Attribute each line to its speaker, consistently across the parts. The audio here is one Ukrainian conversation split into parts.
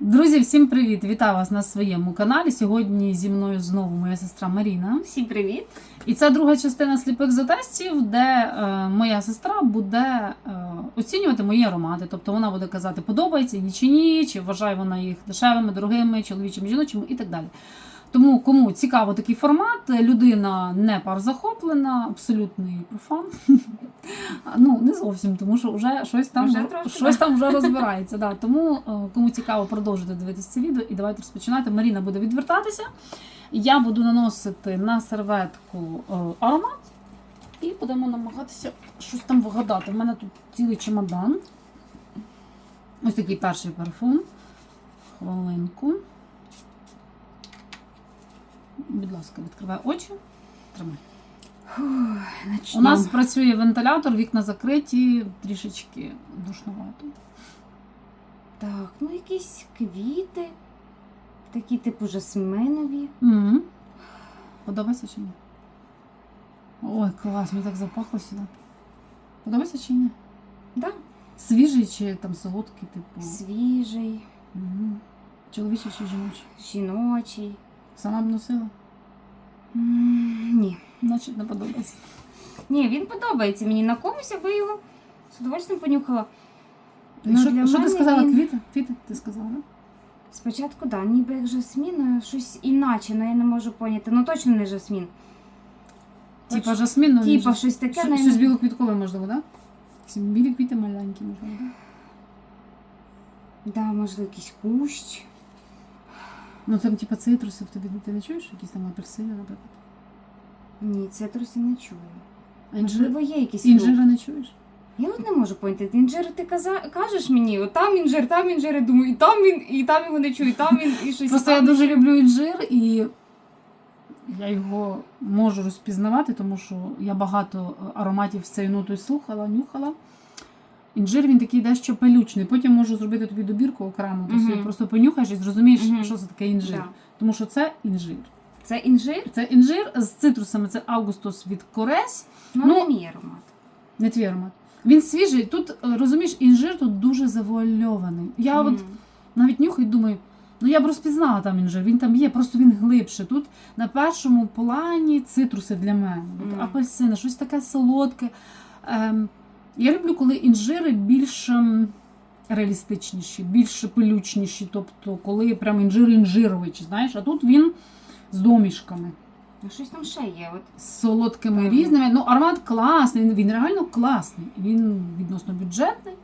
Speaker 1: Друзі, всім привіт! Вітаю вас на своєму каналі. Сьогодні зі мною знову моя сестра Маріна.
Speaker 2: Всім привіт!
Speaker 1: І це друга частина сліпих затестів, де е, моя сестра буде е, оцінювати мої аромати. Тобто вона буде казати, подобається їй чи ні, чи вважає вона їх дешевими, дорогими, чоловічими, жіночими і так далі. Тому кому цікаво такий формат, людина не парзахоплена, абсолютний профан. Ну, не зовсім, тому що вже щось там
Speaker 2: Вже трошки,
Speaker 1: щось там вже розбирається. Да. Тому е, кому цікаво, продовжуйте дивитися це відео і давайте розпочинати. Маріна буде відвертатися. Я буду наносити на серветку е, аромат і будемо намагатися щось там вигадати. У мене тут цілий чемодан. Ось такий перший парфум. Хвилинку. Будь ласка, відкривай очі. Тримай. У нас працює вентилятор, вікна закриті, трішечки душновато.
Speaker 2: Так, ну якісь квіти, такі типу жасминові.
Speaker 1: Угу. Подобається чи ні? Ой, клас, мені так запахло сюди. Подобається чи ні?
Speaker 2: Да,
Speaker 1: Свіжий чи там солодкий, типу.
Speaker 2: свіжий,
Speaker 1: Угу. Чоловічий чи жіночий?
Speaker 2: жіночий.
Speaker 1: Сама б носила?
Speaker 2: М, Ні.
Speaker 1: Значить, не подобається.
Speaker 2: Ні, він подобається мені на комусь, аби його з удовольствием понюхала.
Speaker 1: Ну, що,
Speaker 2: для
Speaker 1: що ти
Speaker 2: мене
Speaker 1: сказала?
Speaker 2: він-
Speaker 1: Квіти? Квіти ти сказала, да?
Speaker 2: Спочатку, так, да, ніби як жасмін, а щось іначе, але я не можу поняти. Ну точно не жасмін.
Speaker 1: Типа жасмин, ну
Speaker 2: Типа
Speaker 1: ні,
Speaker 2: щось таке,
Speaker 1: Що-
Speaker 2: навіть-
Speaker 1: Щось білоквіткове, можливо, так? Да? Білі квіти маленькі, можливо, так? Да?
Speaker 2: Да, можливо, якийсь кущ.
Speaker 1: Ну там, типа, цитруси тобі ти не чуєш? Якісь там апельсини, наприклад.
Speaker 2: Ні, цитрусів не чую.
Speaker 1: А.
Speaker 2: Можливо, є фрукт.
Speaker 1: інжира не чуєш?
Speaker 2: Я от не можу поняти. Інжир ти каза... кажеш мені, от там інжир, там інжир, я думаю, і там він, і там його не чую, і там він, і щось.
Speaker 1: Просто я дуже люблю інжир і я його можу розпізнавати, тому що я багато е, ароматів з цією нотою слухала, нюхала. Інжир він такий дещо пелючний. Потім можу зробити тобі добірку окремо. Тобто
Speaker 2: Мгм.
Speaker 1: просто понюхаєш і зрозумієш, що це таке інжир.
Speaker 2: Да.
Speaker 1: Тому що це інжир.
Speaker 2: Це інжир?
Speaker 1: Це інжир з цитрусами, це Августус від Корес.
Speaker 2: Ну,
Speaker 1: Ну,
Speaker 2: не мій аромат.
Speaker 1: Не твій аромат. Він свіжий. Тут е, розумієш, інжир тут дуже завуальований. Я от
Speaker 2: М.
Speaker 1: навіть нюхаю і думаю, ну я б розпізнала там інжир, він там є, просто він глибше. Тут на першому плані цитруси для мене. От
Speaker 2: Мгм.
Speaker 1: апельсини, щось таке солодке. Ем, я люблю, коли інжири більш ем, реалістичніші, більш пилючніші, тобто коли прям інжир інжирович, знаєш, а тут він з домішками.
Speaker 2: Ну, щось там ще є. От.
Speaker 1: З солодкими
Speaker 2: Мгм.
Speaker 1: різними. Ну, аромат класний, він, він реально класний. Він відносно бюджетний.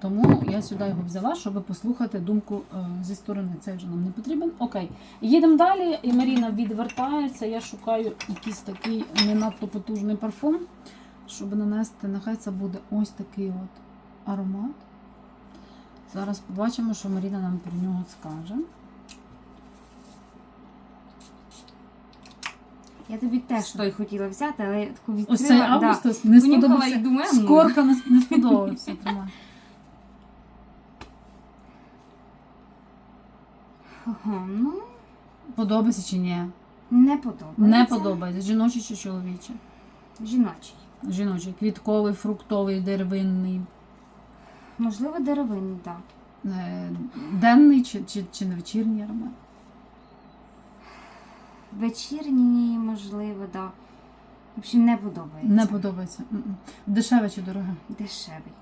Speaker 1: Тому я сюди його взяла, щоб послухати думку е, зі сторони. Цей вже нам не потрібен. Окей. Їдемо далі. І Маріна відвертається. Я шукаю якийсь такий не надто потужний парфум, щоб нанести. Нехай це буде ось такий от аромат. Зараз побачимо, що Маріна нам про нього скаже.
Speaker 2: Я тобі теж той хотіла взяти, але я таку відкрила.
Speaker 1: Ось цей
Speaker 2: да.
Speaker 1: не сподобався.
Speaker 2: думаю.
Speaker 1: Скорка не, не сподобався.
Speaker 2: Ага, ну,
Speaker 1: Подобається чи ні?
Speaker 2: не подобається.
Speaker 1: Не подобається. Жіночий чи чоловічий?
Speaker 2: Жіночий.
Speaker 1: Жіночий. Квітковий, фруктовий, деревинний,
Speaker 2: Можливо, деревинний, так.
Speaker 1: е, денний чи, чи, чи не вечірній аромат.
Speaker 2: Вечірній, можливо, так. В общем, не подобається.
Speaker 1: Не подобається. М-м. Дешеве чи дороге?
Speaker 2: Дешевий.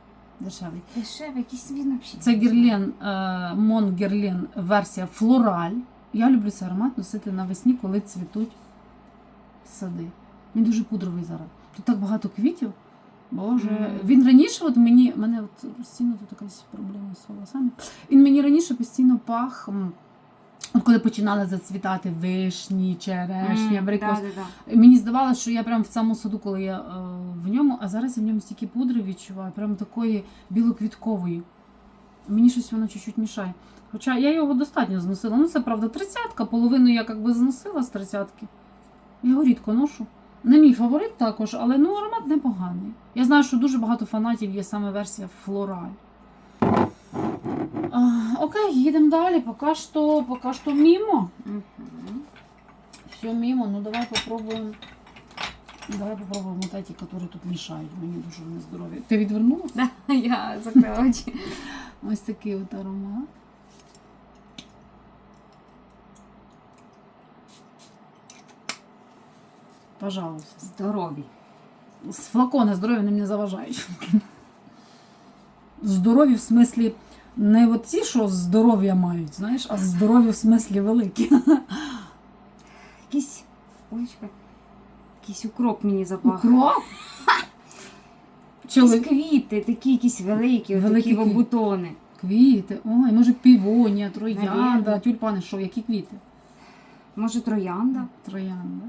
Speaker 1: Дешевий.
Speaker 2: Дешевий, якийсь він взагалі.
Speaker 1: Це герлен, е, Мон Герлен версія флораль. Я люблю цей аромат носити навесні, коли цвітуть сади. Він дуже пудровий зараз. Тут так багато квітів. Боже,
Speaker 2: Мгм.
Speaker 1: він раніше, от мені, мене от постійно тут якась проблема з волосами. Він мені раніше постійно пах. От коли починали зацвітати вишні, черешні, абрикос.
Speaker 2: Да, да, да.
Speaker 1: Мені здавалося, що я прям в цьому саду, коли я е, в ньому, а зараз я в ньому стільки пудри відчуваю, прям такої білоквіткової. Мені щось воно чуть-чуть мішає. Хоча я його достатньо зносила. Ну, це правда, тридцятка, половину я якби зносила з тридцятки. Я його рідко ношу. Не мій фаворит також, але ну аромат непоганий. Я знаю, що дуже багато фанатів є саме версія флораль. Окей, їдемо далі. Поки що, поки що мімо. Все мимо, ну давай попробуем. Давай попробуем вот эти, которые тут мешают. Мені дуже вони здорові. Ти відвернула?
Speaker 2: Да, я закрила очі.
Speaker 1: Ось такий от аромат. Пожалуйста.
Speaker 2: Здорові.
Speaker 1: З флакона здоров'я мені заважають. Здорові в смислі не от ті, що здоров'я мають, знаєш, а здорові в смислі великі.
Speaker 2: Якийсь. Чекай. Якийсь укроп мені запах.
Speaker 1: Укроп.
Speaker 2: Якісь квіти, такі якісь великі,
Speaker 1: Великі
Speaker 2: такі бутони.
Speaker 1: Квіти. Ой, може півонія, троянда, тюльпани, що, які квіти?
Speaker 2: Може, троянда?
Speaker 1: Троянда.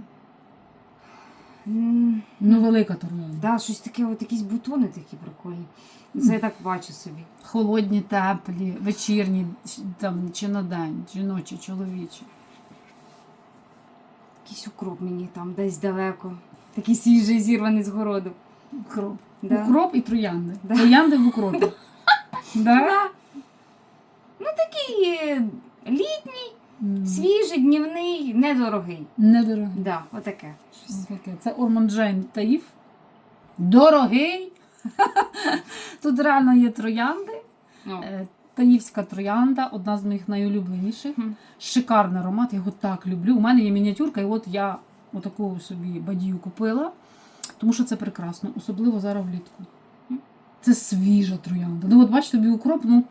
Speaker 1: Ну, велика троянда.
Speaker 2: Да, щось таке, от якісь бутони такі прикольні. Це я так бачу собі.
Speaker 1: Холодні, теплі, вечірні, там, чи на день, жіночі, чоловічі.
Speaker 2: Якийсь укроп мені там десь далеко. Такий свіжий зірваний з городу.
Speaker 1: Укроп.
Speaker 2: Да.
Speaker 1: Укроп і троянди.
Speaker 2: Да.
Speaker 1: Троянди в укропі. Да?
Speaker 2: Да. Ну такий літній. Свіжий, днівний, недорогий.
Speaker 1: Недорогий.
Speaker 2: Да, отаке. Щось.
Speaker 1: Таке. Це Орман Джейн Таїф. Дорогий. Тут реально є троянди.
Speaker 2: Ну,
Speaker 1: Е, Таївська троянда, одна з моїх найулюбленіших. Шикарний аромат, я його так люблю. У мене є мініатюрка, і от я отаку собі бадію купила, тому що це прекрасно, особливо зараз влітку. Це свіжа троянда. Ну, от бачите, тобі укроп, ну.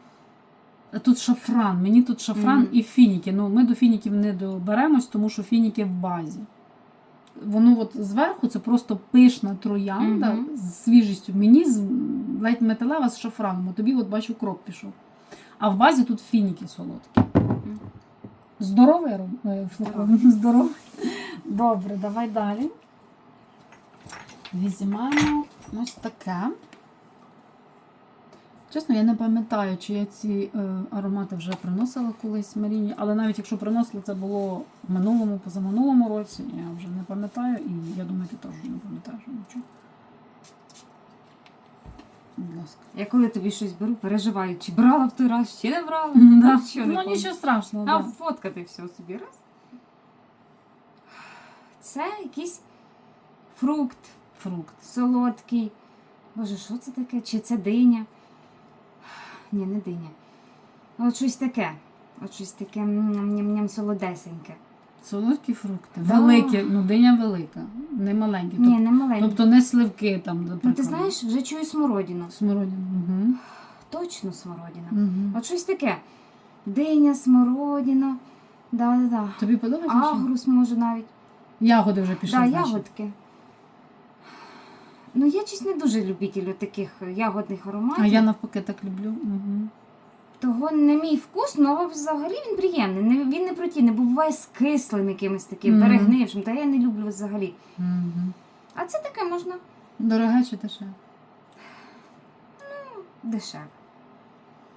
Speaker 1: Тут шафран, мені тут шафран
Speaker 2: Мгм.
Speaker 1: і фініки. Ну, ми до фініків не доберемось, тому що фініки в базі. Воно от зверху це просто пишна троянда
Speaker 2: Мгм.
Speaker 1: з свіжістю. Мені з ледь металева з шафраном, а тобі от бачу кроп пішов. А в базі тут фініки солодкі. Здоровий е. Здоровий. Добре, давай далі. Візьмемо ось таке. Чесно, я не пам'ятаю, чи я ці е, аромати вже приносила колись Маріні, але навіть якщо приносила, це було в минулому, позаминулому році, я вже не пам'ятаю, і я думаю, ти теж не пам'ятаєш нічого. Будь ласка.
Speaker 2: Я коли тобі щось беру, переживаю, чи брала в той раз, чи не брала.
Speaker 1: Да.
Speaker 2: Що не
Speaker 1: Ну, нічого страшного.
Speaker 2: А
Speaker 1: Да.
Speaker 2: фоткати все собі раз. Це якийсь фрукт
Speaker 1: Фрукт.
Speaker 2: солодкий. Боже, що це таке? Чи це диня? Ні, не диня. От щось таке. От щось таке ням-ням солодесеньке.
Speaker 1: Солодкі фрукти.
Speaker 2: Да.
Speaker 1: Великі, ну диня велика, не маленькі.
Speaker 2: Ні, не маленьке.
Speaker 1: Тобто не сливки там,
Speaker 2: Ну, ти знаєш, вже чую смородину.
Speaker 1: Смородина. Угу.
Speaker 2: Точно смородина.
Speaker 1: Угу.
Speaker 2: От щось таке. Диня, смородина. Да-да-да.
Speaker 1: Тобі подобається?
Speaker 2: Агрус може навіть.
Speaker 1: Ягоди вже пішли.
Speaker 2: Да,
Speaker 1: значить.
Speaker 2: ягодки. Ну, я чись не дуже любитель таких ягодних ароматів.
Speaker 1: А я навпаки так люблю. Угу.
Speaker 2: Того не мій вкус, ну, але взагалі він приємний. Не, він не противний, бо буває з кислим якимось таким,
Speaker 1: Мгм.
Speaker 2: перегнившим, та я не люблю взагалі.
Speaker 1: Угу.
Speaker 2: А це таке можна
Speaker 1: Дороге чи дешеве?
Speaker 2: дешеве.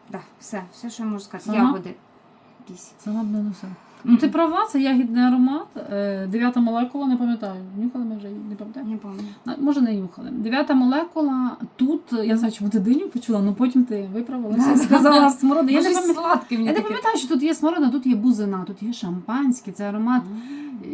Speaker 2: Да, все, все, що я можу сказати.
Speaker 1: Сама?
Speaker 2: Ягоди. Якісь.
Speaker 1: Сама б не носила. Ну ти права, це ягідний аромат. Е, Дев'ята молекула, не пам'ятаю. Нюхали ми вже її, не пам'ятаю.
Speaker 2: Не пам'ятаю.
Speaker 1: Може, не нюхали. Дев'ята молекула. Тут я не знаю, чому ти диню почула, але потім ти виправилася і сказала смородина. Я не пам'ятаю.
Speaker 2: сладке
Speaker 1: Я не пам'ятаю, що тут є смородина, тут є бузина, тут є шампанське, це аромат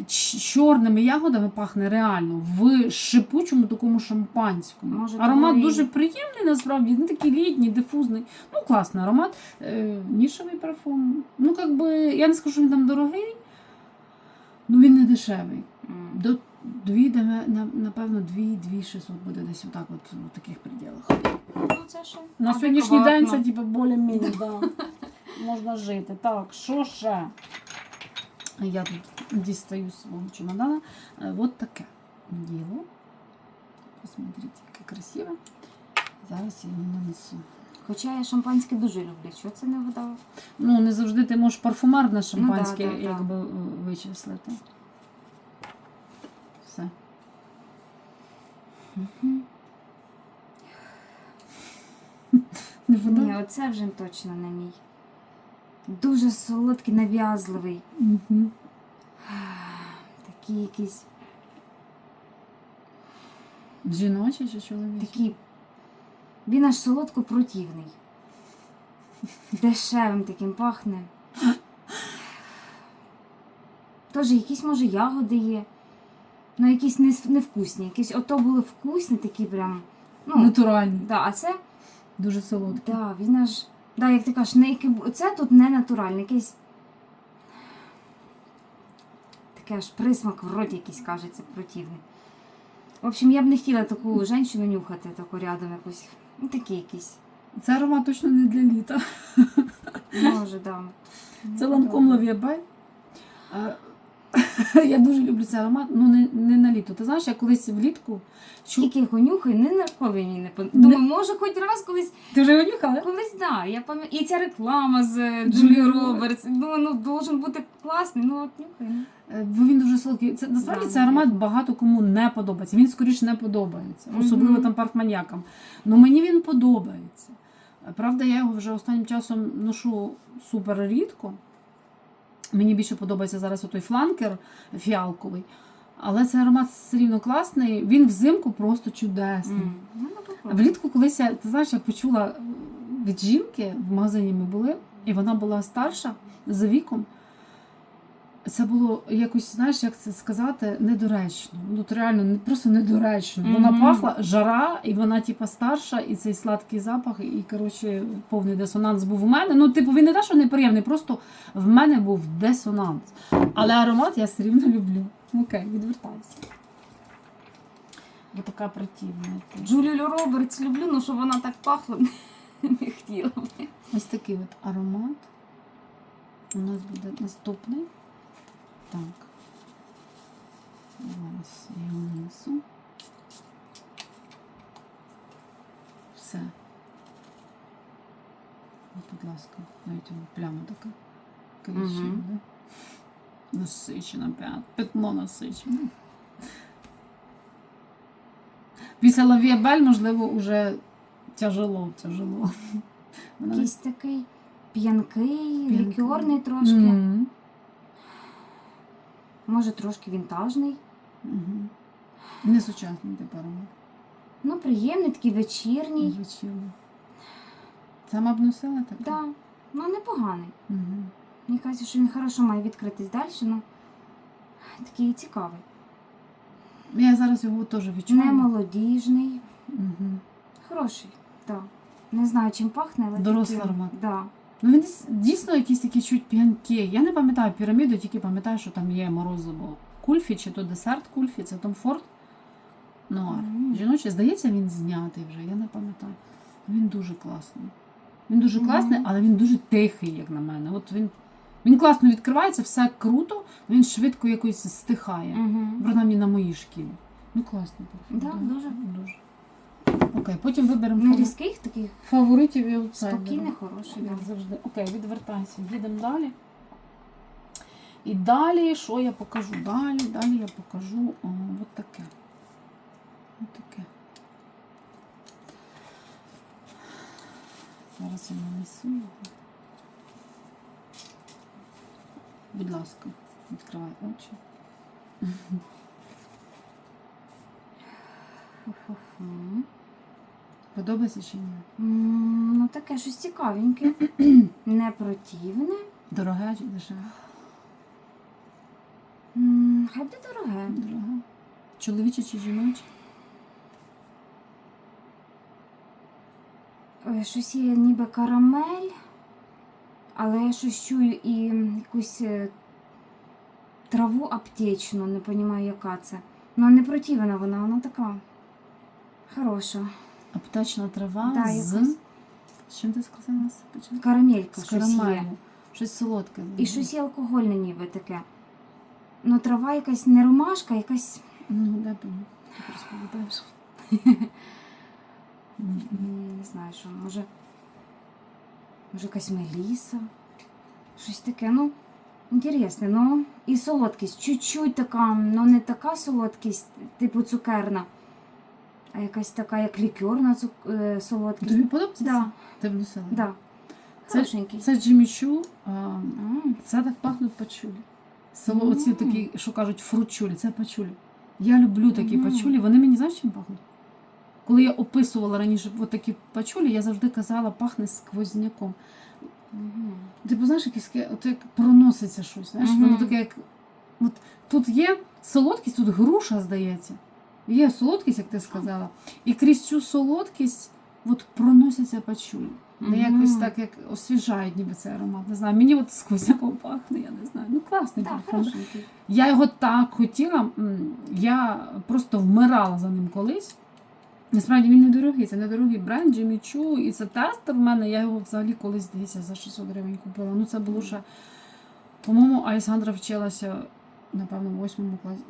Speaker 1: ч- чорними ягодами пахне реально в шипучому такому шампанському.
Speaker 2: Може,
Speaker 1: аромат
Speaker 2: і-
Speaker 1: дуже приємний, насправді, він такий літній, дифузний. Ну, класний аромат. Е, нішевий парфум. Ну, як би, я не скажу, що він там дорогий, ну він не дешевий. До дві, на- на- напевно, дві, дві 600 буде десь отак, от в таких пределах.
Speaker 2: Ну, це що?
Speaker 1: На сьогоднішній день це типу більш-менш, да. можна жити. Так, що ще? Я тут дістаю свого чемодана. Е, Вот таке діло. Посмотрите, яке красиве. Зараз я його нанесу.
Speaker 2: Хоча я шампанське дуже люблю. Що це не вгадала?
Speaker 1: Ну, не завжди ти можеш парфумерне шампанське
Speaker 2: да, да.
Speaker 1: якби е, вичислити. Все. Не
Speaker 2: Ні, оце вже точно не мій. Дуже солодкий, нав'язливий.
Speaker 1: Мгм.
Speaker 2: Такий якийсь.
Speaker 1: Жіночий чи чоловічий?
Speaker 2: Такий. Він аж солодко противний. Дешевим таким пахне. Тож якісь, може, ягоди є. Ну, якісь невкусні. Якісь ото були вкусні, такі прям. Ну,
Speaker 1: Натуральний.
Speaker 2: да, а це,
Speaker 1: Дуже солодкий.
Speaker 2: да, він аж. Да, як ти кажеш, не це тут не натуральне, якийсь. Таке аж присмак в роті якийсь кажеться противний. В общем, я б не хотіла таку жінку нюхати, таку рядом якусь. Ну, такі якісь.
Speaker 1: Це аромат точно не для літа.
Speaker 2: Може, да.
Speaker 1: Це ланком лавіабель. Я дуже люблю цей аромат, ну не, не на літо. Ти знаєш, я колись влітку чу...
Speaker 2: Тільки його нюхаю, не ніколи мені не.
Speaker 1: Не-
Speaker 2: Думаю, може, хоч раз колись,
Speaker 1: Ти вже його нюхала?
Speaker 2: колись да. Я пам'ятаю. І ця реклама з е,
Speaker 1: Джулі Робертс.
Speaker 2: Ну, ну, должен бути класний. Ну, от нюхаю. ну.
Speaker 1: Е, Бо він дуже солодкий. Це насправді цей аромат багато кому не подобається. Він скоріше не подобається, особливо там парфманьякам. Ну мені він подобається. Правда, я його вже останнім часом ношу супер рідко. Мені більше подобається зараз той фланкер фіалковий. Але цей аромат все рівно класний. Він взимку просто чудесний.
Speaker 2: Mm.
Speaker 1: Влітку, колись я, ти знаєш, я почула від жінки в магазині ми були, і вона була старша за віком. Це було якось, знаєш, як це сказати, недоречно. Ну, то реально просто недоречно. Вона
Speaker 2: Мгм.
Speaker 1: пахла жара, і вона, типа, старша, і цей сладкий запах, і коротше, повний дисонанс був у мене. Ну, типу, він не те, що неприємний, просто в мене був дисонанс. Але аромат я все рівно люблю. Окей, відвертайся. Бо така противна.
Speaker 2: Джулію Робертс люблю, ну що вона так пахла, не хотіла.
Speaker 1: Ось такий от аромат. У нас буде наступний. Так. Зараз я його нанесу. Все. От, будь ласка, навіть пляма така. Коричнева,
Speaker 2: Мгм.
Speaker 1: да? Насичена п'ят. Пятно насичене. Після лавіабель, можливо, уже тяжело, тяжело.
Speaker 2: Якийсь такий п'янкий, лікерний трошки.
Speaker 1: Мгм.
Speaker 2: Може, трошки вінтажний.
Speaker 1: Мгм. Не сучасний тип.
Speaker 2: Ну, приємний, такий вечірній.
Speaker 1: Вечірній. Сама б носила таке?
Speaker 2: Да. Ну, непоганий.
Speaker 1: Мгм.
Speaker 2: Мені кажеться, що він хорошо має відкритись далі, ну такий цікавий.
Speaker 1: Я зараз його теж відчуваю.
Speaker 2: Не молодіжний,
Speaker 1: Мгм.
Speaker 2: хороший. Да. Не знаю, чим пахне, але
Speaker 1: Дорослий
Speaker 2: такий,
Speaker 1: аромат.
Speaker 2: Да.
Speaker 1: Ну він дійсно якісь такі чуть п'янкі. Я не пам'ятаю піраміду, тільки пам'ятаю, що там є морозиво кульфі, чи то десерт кульфі, це Том Форд Нуар.
Speaker 2: Мгм.
Speaker 1: Жіночий, здається, він знятий вже, я не пам'ятаю. Він дуже класний. Він дуже класний, але він дуже тихий, як на мене. От він, він класно відкривається, все круто, він швидко якось стихає.
Speaker 2: Угу.
Speaker 1: Принаймні на моїй шкірі. Ну класний парфюм.
Speaker 2: Да, дуже.
Speaker 1: дуже. Окей, потім виберемо
Speaker 2: Не
Speaker 1: фаво-
Speaker 2: різких, таких
Speaker 1: фаворитів і аутсайдерів.
Speaker 2: спокійний, хороший.
Speaker 1: Як завжди. Окей, відвертайся. Їдемо далі. І далі, що я покажу? Далі, далі я покажу о, от таке. От таке. Зараз я нанесу його. Будь ласка, відкривай очі.
Speaker 2: Фу-фу-фу.
Speaker 1: Подобається чи ні?
Speaker 2: М, Ну, таке щось цікавеньке. Не противне.
Speaker 1: Дороге чи дешеве?
Speaker 2: М, Хай буде дороге.
Speaker 1: Дорога. Чоловіче чи жіноче?
Speaker 2: Ой, Щось є ніби карамель, але я щось чую і якусь е, траву аптечну, не розумію, яка це. Ну, не противна вона, вона така хороша.
Speaker 1: Аптечна трава
Speaker 2: Да,
Speaker 1: з.
Speaker 2: якось.
Speaker 1: З чим ти сказала? Початку?
Speaker 2: Карамелька
Speaker 1: З
Speaker 2: щось є.
Speaker 1: карамелю. Щось солодке.
Speaker 2: І щось є алкогольне ніби таке. Ну, трава якась не ромашка, якась.
Speaker 1: Ну, б ти розповідаєш? М,
Speaker 2: Не знаю, що, може. Може, якась меліса. Щось таке, ну, інтересне, ну, і солодкість. Чуть-чуть така, ну не така солодкість, типу цукерна, а якась така, як лікерна цук... е, солодкість.
Speaker 1: Тобі подобається?
Speaker 2: Да,
Speaker 1: Ти б носила?
Speaker 2: да.
Speaker 1: Це-
Speaker 2: Хорошенький.
Speaker 1: Це Джиммі Чу. а, Це так пахнуть пачулі. Село, оці такі, що кажуть, фручулі, це пачулі. Я люблю такі
Speaker 2: Мгм.
Speaker 1: пачулі, вони мені знаєш чим пахнуть? Коли я описувала раніше от такі пачулі, я завжди казала, пахне сквозняком.
Speaker 2: мгм.
Speaker 1: Типу, знаєш, якесь таке, от як проноситься щось. Знаєш,
Speaker 2: Мгм.
Speaker 1: воно таке, як. От тут є солодкість, тут груша, здається. Є солодкість, як ти сказала. І крізь цю солодкість от проносяться пачулі.
Speaker 2: Мгм.
Speaker 1: якось так як освіжають ніби цей аромат. Не знаю, мені от сквозняком пахне, я не знаю. Ну класний
Speaker 2: Так,
Speaker 1: парфум. Я його так хотіла, я просто вмирала за ним колись. Насправді він недорогий, це недорогий бренд Jimmy Choo, і це тестер в мене. Я його взагалі колись здається за 600 гривень купила. Ну це було ще, по-моєму, Александра вчилася, напевно, в восьмому класі.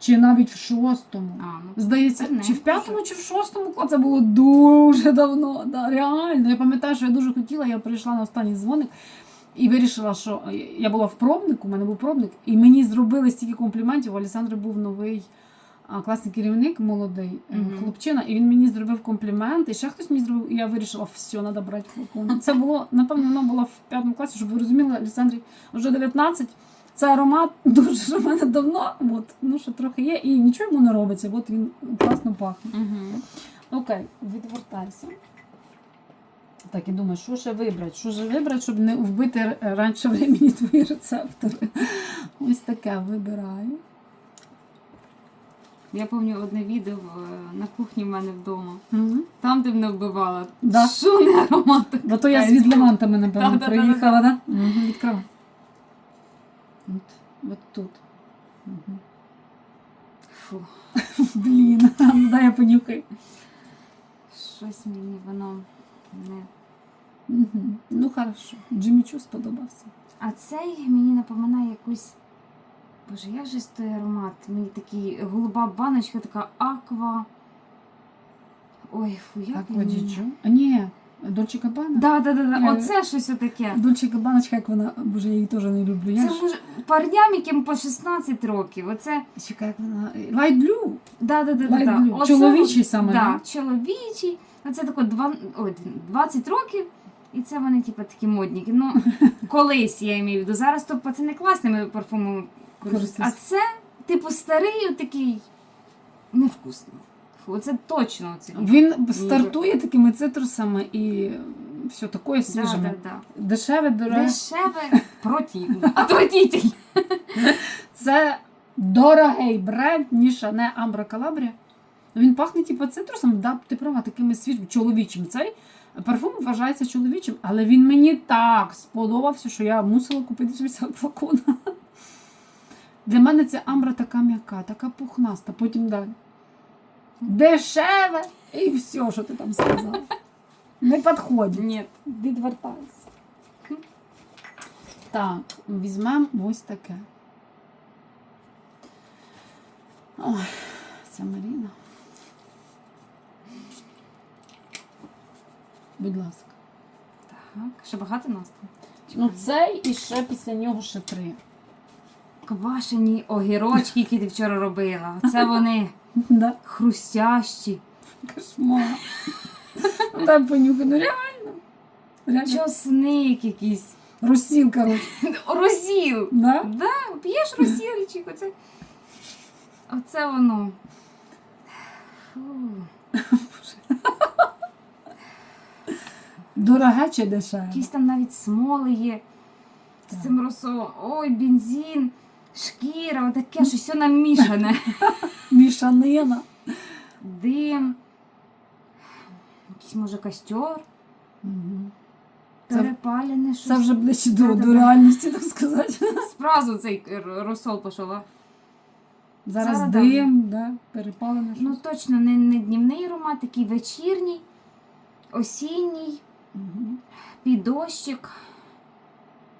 Speaker 1: Чи навіть в шостому.
Speaker 2: А, ну,
Speaker 1: Здається,
Speaker 2: не
Speaker 1: чи в п'ятому, чи в шостому. Це було дуже давно. Да, реально. Я пам'ятаю, що я дуже хотіла, я прийшла на останній дзвоник і вирішила, що я була в пробнику, у мене був пробник, і мені зробили стільки компліментів. У Олександри був новий класний керівник, молодий е,
Speaker 2: Мгм.
Speaker 1: хлопчина, і він мені зробив комплімент, і ще хтось мені зробив, і я вирішила, все, треба брати. Це було, напевно, воно було в п'ятому класі, щоб ви розуміли, Олександрі вже 19. Це аромат дуже в мене давно, от, ну що трохи є, і нічого йому не робиться, от він класно пахне.
Speaker 2: Угу.
Speaker 1: Окей, відвертайся. Так, і думаю, що ще вибрати? Що ж вибрати, щоб не вбити раніше времени твої рецептори? Ось таке вибираю.
Speaker 2: Я пам'ятаю одне відео на кухні в мене вдома.
Speaker 1: Угу.
Speaker 2: Там, де мене вбивала.
Speaker 1: Да.
Speaker 2: Що не аромат?
Speaker 1: Бо то я з відливантами, напевно, приїхала, так? Да? Угу, відкривай. От, от тут. Угу.
Speaker 2: Фу,
Speaker 1: Блін, ну дай я понюхаю.
Speaker 2: щось мені воно не.
Speaker 1: Угу. Ну, хорошо. Джиммі Чу сподобався.
Speaker 2: А цей мені напоминає якусь. Боже, як же той аромат? Мені такий голуба баночка, така аква. Ой, фу, як він
Speaker 1: водічу. А ні, Дольче Габана?
Speaker 2: Да, да, да, да. Оце щось отаке.
Speaker 1: Дольче Габаночка, як вона, боже, я її теж не люблю. Я
Speaker 2: Це
Speaker 1: ж...
Speaker 2: може парням, яким по 16 років. Оце
Speaker 1: Чекай, як вона. Light Blue.
Speaker 2: да, да, да, да,
Speaker 1: Light
Speaker 2: да.
Speaker 1: Blue.
Speaker 2: Оце
Speaker 1: Чоловічий саме,
Speaker 2: да,
Speaker 1: да?
Speaker 2: чоловічий. Оце тако два, ой, 20 років. І це вони, типу, такі модніки. Ну, колись я маю в виду. Зараз то пацани класними парфумами користуються. А
Speaker 1: Користуються.
Speaker 2: це, типу, старий, такий невкусний. Фу, це точно оце.
Speaker 1: Він стартує такими цитрусами і все такое
Speaker 2: да, да, да.
Speaker 1: Дешеве, дороге.
Speaker 2: Дешеве, противно. Отвратитель.
Speaker 1: Це дорогий бренд, ніша не Амбра Калабрія. Він пахне типу цитрусом, да, ти права, такими свіжими, чоловічим. Цей парфум вважається чоловічим, але він мені так сподобався, що я мусила купити собі цього флакона. Для мене ця амбра така м'яка, така пухнаста, потім далі. Дешеве і все, що ти там сказав. Не підходить.
Speaker 2: Ні.
Speaker 1: Відвертайся. Так, візьмемо ось таке. Ой, це Маріна. Будь ласка.
Speaker 2: Так, ще багато нас там?
Speaker 1: Ну, цей і ще після нього ще три.
Speaker 2: Квашені огірочки, які ти вчора робила. Це вони
Speaker 1: Да,
Speaker 2: хрустящі.
Speaker 1: кошмар. Дай понюхай, ну реально. Реально.
Speaker 2: Чосник якийсь.
Speaker 1: Розсіл, коротше.
Speaker 2: Розіл.
Speaker 1: Да?
Speaker 2: Да, п'єш розсілчик. Оце. Оце воно. Фу.
Speaker 1: Дороге чи дешеве?
Speaker 2: Якісь там навіть смоли є. З цим розсолом. Ой, бензин, шкіра, отаке, що все намішане.
Speaker 1: Мішанина.
Speaker 2: Дим. Якийсь може костер.
Speaker 1: Угу. Це-
Speaker 2: Перепалене щось.
Speaker 1: Це вже ближче до, до реальності, так сказати.
Speaker 2: Зразу цей р- розсол пішов. а?
Speaker 1: Зараз
Speaker 2: Зараз
Speaker 1: дим, да, перепалене
Speaker 2: Ну точно не, не днівний аромат, такий вечірній, осінній,
Speaker 1: Мгм.
Speaker 2: під дощик.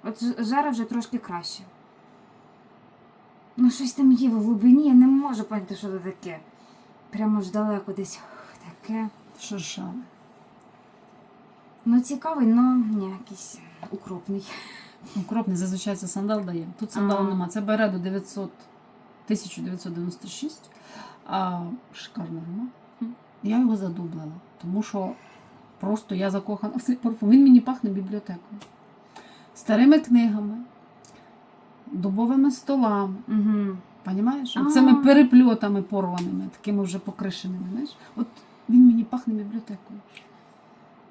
Speaker 2: От ж- жара вже трошки краще. Ну, щось там є в глибині, я не можу поняти, що це таке. Прямо ж далеко десь таке.
Speaker 1: Шершаве.
Speaker 2: Ну, цікавий, ні, якийсь укропний.
Speaker 1: Укропний, зазвичай це сандал дає. Тут сандалу
Speaker 2: А.
Speaker 1: нема. Це бере до 900, 1996. А, шикарний аромат.
Speaker 2: Мгм.
Speaker 1: Я його задублила, тому що просто я закохана в цей парфум. Він мені пахне бібліотекою. Старими книгами, дубовими столами.
Speaker 2: Угу.
Speaker 1: Понімаєш? Цими перепльотами порваними, такими вже покришеними. Знаєш? От він мені пахне бібліотекою.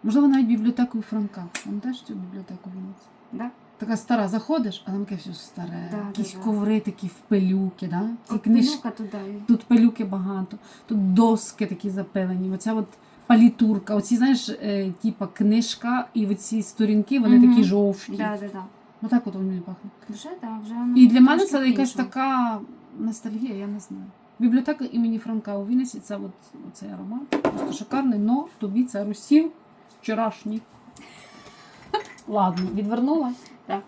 Speaker 1: Можливо, навіть бібліотекою Франка. Пам'ятаєш цю бібліотеку Вінниці?
Speaker 2: Да?
Speaker 1: Така стара, заходиш, а там таке все старе.
Speaker 2: Да,
Speaker 1: Якісь
Speaker 2: да.
Speaker 1: коври такі в пилюки, да? ці
Speaker 2: От пилюка туди.
Speaker 1: Тут пилюки багато, тут доски такі запилені. Оця от палітурка. Оці, знаєш, е, типа книжка, і оці сторінки, вони
Speaker 2: Мгм.
Speaker 1: такі жовті.
Speaker 2: Да, да, да.
Speaker 1: Отак от вони пахнуть.
Speaker 2: Вже, да, вже.
Speaker 1: І для мене це якась така ностальгія, я не знаю. Бібліотека імені Франка у Вінниці це от цей аромат. Просто шикарний, но тобі це русів вчорашній. Ладно, відвернула?
Speaker 2: Так.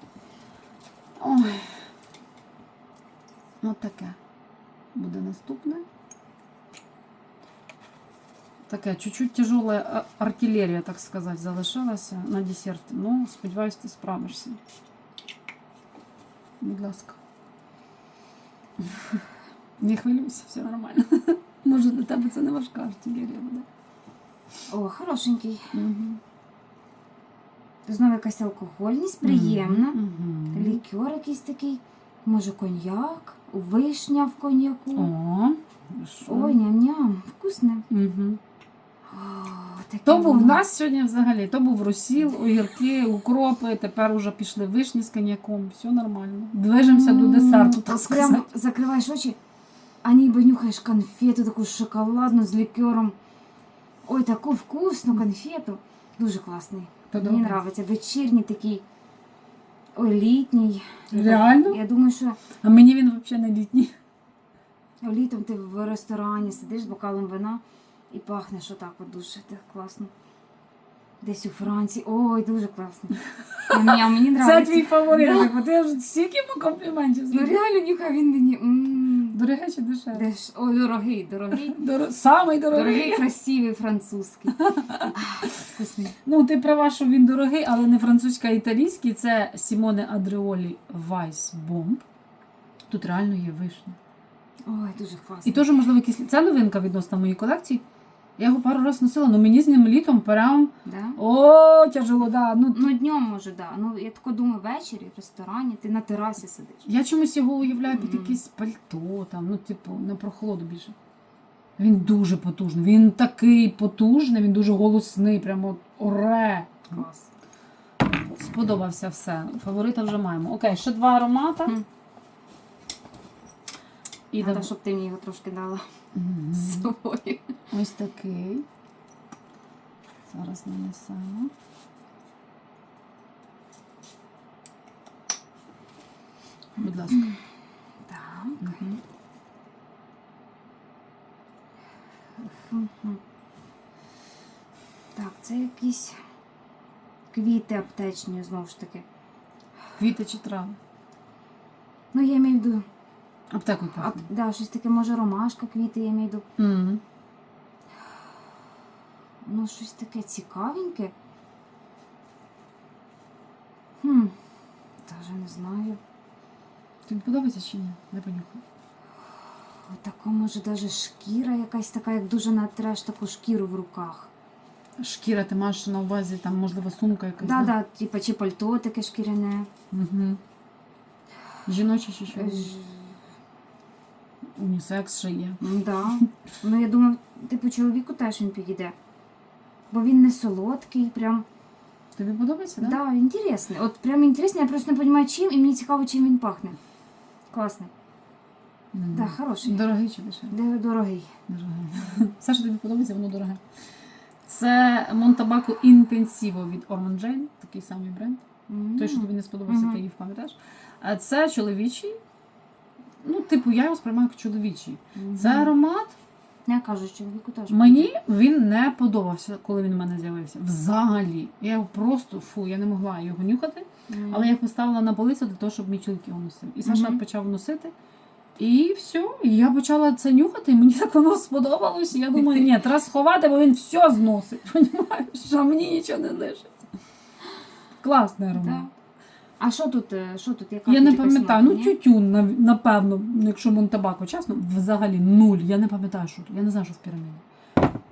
Speaker 1: Ой. От таке. Буде наступне. Таке, чуть-чуть тяжела артилерія, так сказати, залишилася на десерт. Ну, сподіваюсь, ти справишся. Будь ласка. Не хвилюйся, все нормально. Може, для тебе це не важка артилерія буде.
Speaker 2: О, хорошенький.
Speaker 1: Угу.
Speaker 2: Знову якась алкогольність, приємна.
Speaker 1: Угу.
Speaker 2: Лікер якийсь такий. Може, коньяк, вишня в коньяку.
Speaker 1: О,
Speaker 2: Ой, ням-ням, вкусне.
Speaker 1: Угу. То був в нас сьогодні взагалі, то був розсіл, огірки, укропи, тепер уже пішли вишні з коньяком, все нормально. Движемося до десерту, так сказати.
Speaker 2: Прям закриваєш очі, а ніби нюхаєш конфету, таку шоколадну з лікером. Ой, таку вкусну конфету. Дуже класний. Мені
Speaker 1: Подобається.
Speaker 2: подобається. Вечірній такий. Ой, літній.
Speaker 1: Реально?
Speaker 2: Я думаю, що
Speaker 1: А мені він взагалі не літній.
Speaker 2: літом ти в ресторані сидиш з бокалом вина і пахнеш отак от дуже так класно. Десь у Франції. Ой, дуже класно. Мені, мені
Speaker 1: Це твій фаворит. Бо ти вже стільки йому компліментів
Speaker 2: Ну
Speaker 1: зробив.
Speaker 2: реально нюхай він мені.
Speaker 1: Дороге чи дешеве?
Speaker 2: Де ж? Ой, дорогий, дорогий.
Speaker 1: Доро... Самий дорогий.
Speaker 2: Дорогий, красивий французький. Ах, Вкусний.
Speaker 1: Ну, ти права, що він дорогий, але не французький, а італійський. Це Сімоне Адреолі Вайс Бомб. Тут реально є вишня.
Speaker 2: Ой, дуже класно.
Speaker 1: І теж, можливо, якісь... Це новинка відносно моєї колекції. Я його пару разів носила, але мені з ним літом прям.
Speaker 2: Да?
Speaker 1: О, тяжело, да. Ну,
Speaker 2: Ну, днем може, да. Ну, я тако думаю, ввечері в ресторані, ти на терасі сидиш.
Speaker 1: Я чомусь його уявляю під
Speaker 2: Мгм.
Speaker 1: якесь пальто, там, ну, типу, на прохолоду більше. Він дуже потужний. Він такий потужний, він дуже голосний, прямо от оре.
Speaker 2: Клас.
Speaker 1: Сподобався все. Фаворита вже маємо. Окей, ще два аромата.
Speaker 2: Мгм.
Speaker 1: І
Speaker 2: Треба,
Speaker 1: дав-
Speaker 2: щоб ти мені його трошки дала
Speaker 1: Мгм.
Speaker 2: з собою.
Speaker 1: Ось такий. Зараз нанесемо. Будь ласка.
Speaker 2: Так.
Speaker 1: Мгм.
Speaker 2: Мгм. Так, це якісь квіти аптечні, знову ж таки.
Speaker 1: Квіти чи трави.
Speaker 2: Ну, я маю в виду,
Speaker 1: Аптекою
Speaker 2: а,
Speaker 1: пахне.
Speaker 2: да, щось таке, може, ромашка, квіти, я маю виду.
Speaker 1: Мгм.
Speaker 2: Ну, щось таке цікавеньке. Хм, даже не знаю.
Speaker 1: Тобі подобається чи ні? Не понюхай.
Speaker 2: Така, може, даже шкіра якась така, як дуже натреш таку шкіру в руках.
Speaker 1: Шкіра, ти маєш на увазі, там, можливо, сумка якась.
Speaker 2: Да, да, типа, чи пальто таке шкіряне.
Speaker 1: Угу. Жіночі чи що?
Speaker 2: Е, ж-
Speaker 1: Унісекс ще є.
Speaker 2: Да. Ну, я думаю, типу, чоловіку теж він підійде. Бо він не солодкий, прям.
Speaker 1: Тобі подобається, так?
Speaker 2: Да, інтересний. От прям інтересний, я просто не розумію, чим, і мені цікаво, чим він пахне. Класний.
Speaker 1: Мгм.
Speaker 2: Да, хороший.
Speaker 1: Дорогий чи дешевий?
Speaker 2: Де дорогий.
Speaker 1: Дорогий. Все, що тобі подобається, воно дороге. Це Монтабако Intensivo від Ormond Jane, такий самий бренд. Той, що тобі не сподобався,
Speaker 2: Мгм.
Speaker 1: ти її пам'ятаєш. А це чоловічий. Ну, типу, я його сприймаю як чоловічий.
Speaker 2: Мгм.
Speaker 1: Це аромат.
Speaker 2: Я кажу, чоловіку теж.
Speaker 1: Мені він не подобався, коли він у мене з'явився. Взагалі. Я його просто фу, я не могла його нюхати.
Speaker 2: Мгм.
Speaker 1: Але я його поставила на полицю для того, щоб мій чоловік його носив. І Саша
Speaker 2: Мгм.
Speaker 1: почав носити. І все, і я почала це нюхати, і мені так воно сподобалось. І я думаю, ні, треба сховати, бо він все зносить. Понімаєш, а мені нічого не лишиться. Класний аромат.
Speaker 2: Да. А що тут? е, Що тут? Яка
Speaker 1: Я не пам'ятаю, ну тютюн, напевно, якщо Монтабако, чесно, взагалі нуль. Я не пам'ятаю, що тут. Я не знаю, що в піраміді.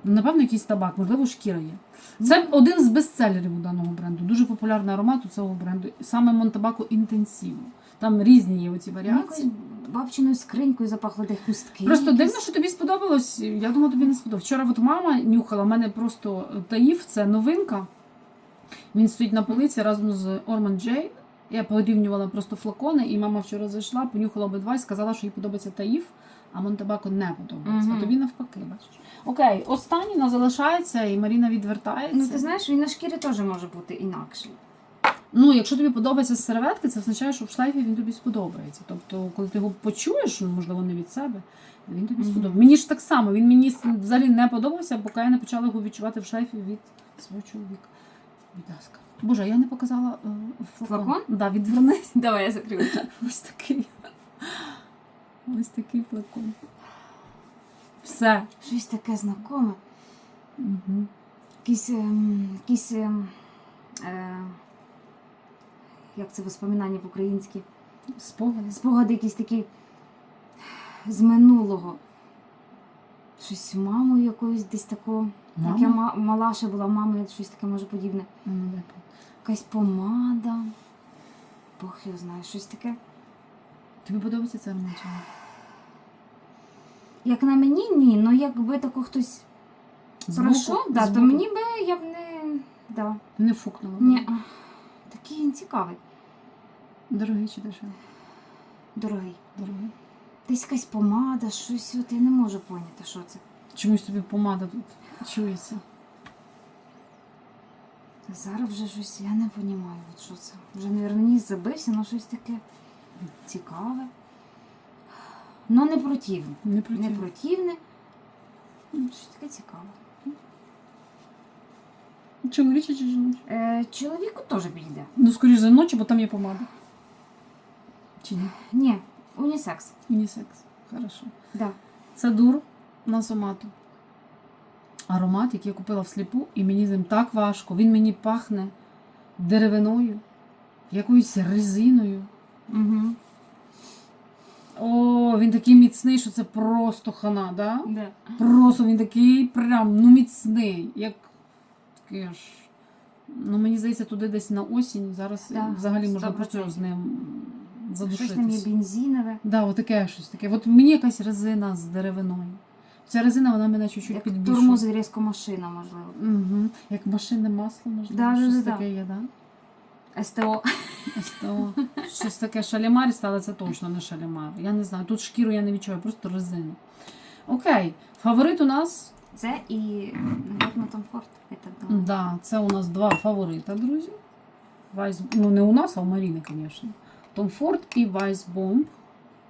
Speaker 1: Ну, Напевно, якийсь табак, можливо, шкіра є. Це один з бестселерів у даного бренду. Дуже популярний аромат у цього бренду. Саме Монтабако інтенсивно. Там різні є оці
Speaker 2: якось
Speaker 1: варіації.
Speaker 2: бабчиною скринькою запахло, де хустки.
Speaker 1: Просто
Speaker 2: якісь.
Speaker 1: дивно, що тобі сподобалось. Я думала, тобі не сподобалось. Вчора от мама нюхала, в мене просто таїв, це новинка. Він стоїть на полиці разом з Ormond J. Я порівнювала просто флакони, і мама вчора зайшла, понюхала обидва і сказала, що їй подобається таїв, а Монтебако не подобається. А тобі навпаки, бачиш. Окей, останній нас залишається, і Маріна відвертається.
Speaker 2: Ну, ти знаєш, він на шкірі теж може бути інакший.
Speaker 1: Ну, якщо тобі подобається з серветки, це означає, що в шлейфі він тобі сподобається. Тобто, коли ти його почуєш, ну, можливо, не від себе, він тобі
Speaker 2: Мгм.
Speaker 1: сподобається. Мені ж так само, він мені взагалі не подобався, поки я не почала його відчувати в шлейфі від свого чоловіка. Будь ласка. Боже, я не показала е, флакон.
Speaker 2: Флакон?
Speaker 1: Да, відвернись.
Speaker 2: Давай я закрию.
Speaker 1: Ось такий. Ось такий флакон. Все.
Speaker 2: Щось таке знакоме.
Speaker 1: Угу.
Speaker 2: Якісь, ем, якісь ем, е, як це воспоминання по-українськи?
Speaker 1: Спогади.
Speaker 2: Спогади якісь такі з минулого. Щось мамою якоюсь десь такого. Як я
Speaker 1: Мама?
Speaker 2: ма- мала ще була мамою, щось таке може подібне.
Speaker 1: Ну, по-
Speaker 2: Якась помада. Бог його знає, щось таке.
Speaker 1: Тобі подобається це аромат?
Speaker 2: Як на мені, ні, але якби тако хтось пройшов, да, то мені би я б не. Да.
Speaker 1: Не фукнула.
Speaker 2: Ні. а, Такий він цікавий,
Speaker 1: Дорогий чи дешевий?
Speaker 2: дорогий.
Speaker 1: Дорогий.
Speaker 2: Десь якась помада, щось от я не можу поняти, що це.
Speaker 1: Чомусь тобі помада тут чується.
Speaker 2: Зараз вже щось я не розумію, що це. Вже, мабуть, ніс забився, але щось таке цікаве. Ну, не противне.
Speaker 1: Не
Speaker 2: Не противне. Ну, Щось таке цікаве.
Speaker 1: Чоловіче чи жіноче?
Speaker 2: Е, чоловіку теж підійде.
Speaker 1: Ну, скоріш за ночі, бо там є помада. Чи ні?
Speaker 2: Ні, унісекс.
Speaker 1: Унісекс. Хорошо.
Speaker 2: Да.
Speaker 1: Це дур на сомату. Аромат, який я купила всліпу, і мені з ним так важко. Він мені пахне деревиною, якоюсь резиною.
Speaker 2: Угу.
Speaker 1: О, він такий міцний, що це просто хана, да?
Speaker 2: Да.
Speaker 1: Просто він такий прям ну міцний, як такий аж. Ну, мені здається, туди десь на осінь. Зараз
Speaker 2: Да,
Speaker 1: взагалі можна
Speaker 2: 100%.
Speaker 1: просто з ним
Speaker 2: Щось там є бензинове.
Speaker 1: Да, отаке щось таке. От мені якась резина з деревиною. Ця резина вона мене чуть-чуть підбільшує.
Speaker 2: тормоз різко машина, можливо.
Speaker 1: Угу. Як машинне масло, можливо.
Speaker 2: Да, да,
Speaker 1: щось
Speaker 2: да, да.
Speaker 1: таке є, да?
Speaker 2: СТО.
Speaker 1: СТО. Щось таке шалімарісте, але це точно не шалімар. Я не знаю. Тут шкіру я не відчуваю, просто резину. Окей. Фаворит у нас.
Speaker 2: Це і, напевно, Том Форд, я так думаю.
Speaker 1: Да, це у нас два фаворита, друзі. Вайс... Ну, не у нас, а у Маріни, звісно. Том Форд і Вайс Бомб.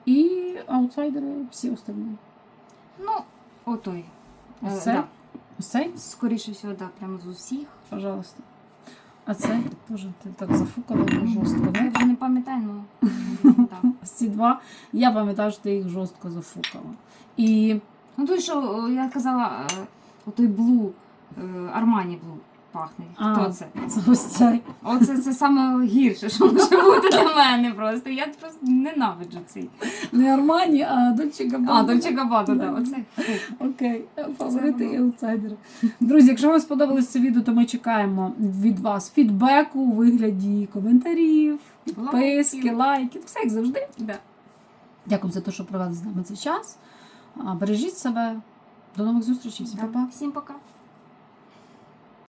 Speaker 1: І аутсайдери всі остальні.
Speaker 2: Ну, отой. Оце?
Speaker 1: Ось цей?
Speaker 2: да.
Speaker 1: Ось цей?
Speaker 2: Скоріше всього, да, прямо з усіх.
Speaker 1: Пожалуйста. А це теж ти так зафукала жорстко. жорстко,
Speaker 2: Я вже не пам'ятаю, але так.
Speaker 1: Ось ці два. Я пам'ятаю, що ти їх жорстко зафукала. І
Speaker 2: Ну той, що о, я казала, е, отой блу, е, Армані блу пахне.
Speaker 1: А.
Speaker 2: Хто це?
Speaker 1: це ось цей.
Speaker 2: Оце це саме гірше, що може бути для мене просто. Я просто ненавиджу цей.
Speaker 1: Не Армані, а Дольче Габбана.
Speaker 2: А, Дольче Габбано,
Speaker 1: Да.
Speaker 2: да, оце.
Speaker 1: Окей, фаворити і аутсайдери. Друзі, якщо вам сподобалось це відео, то ми чекаємо від вас фідбеку у вигляді коментарів, підписки,
Speaker 2: Лайків.
Speaker 1: лайків, все як завжди.
Speaker 2: Да.
Speaker 1: Дякую за те, що провели з нами цей час. Бережіть себе. До нових зустрічей. Всім
Speaker 2: Да.
Speaker 1: па-па.
Speaker 2: Всім пока.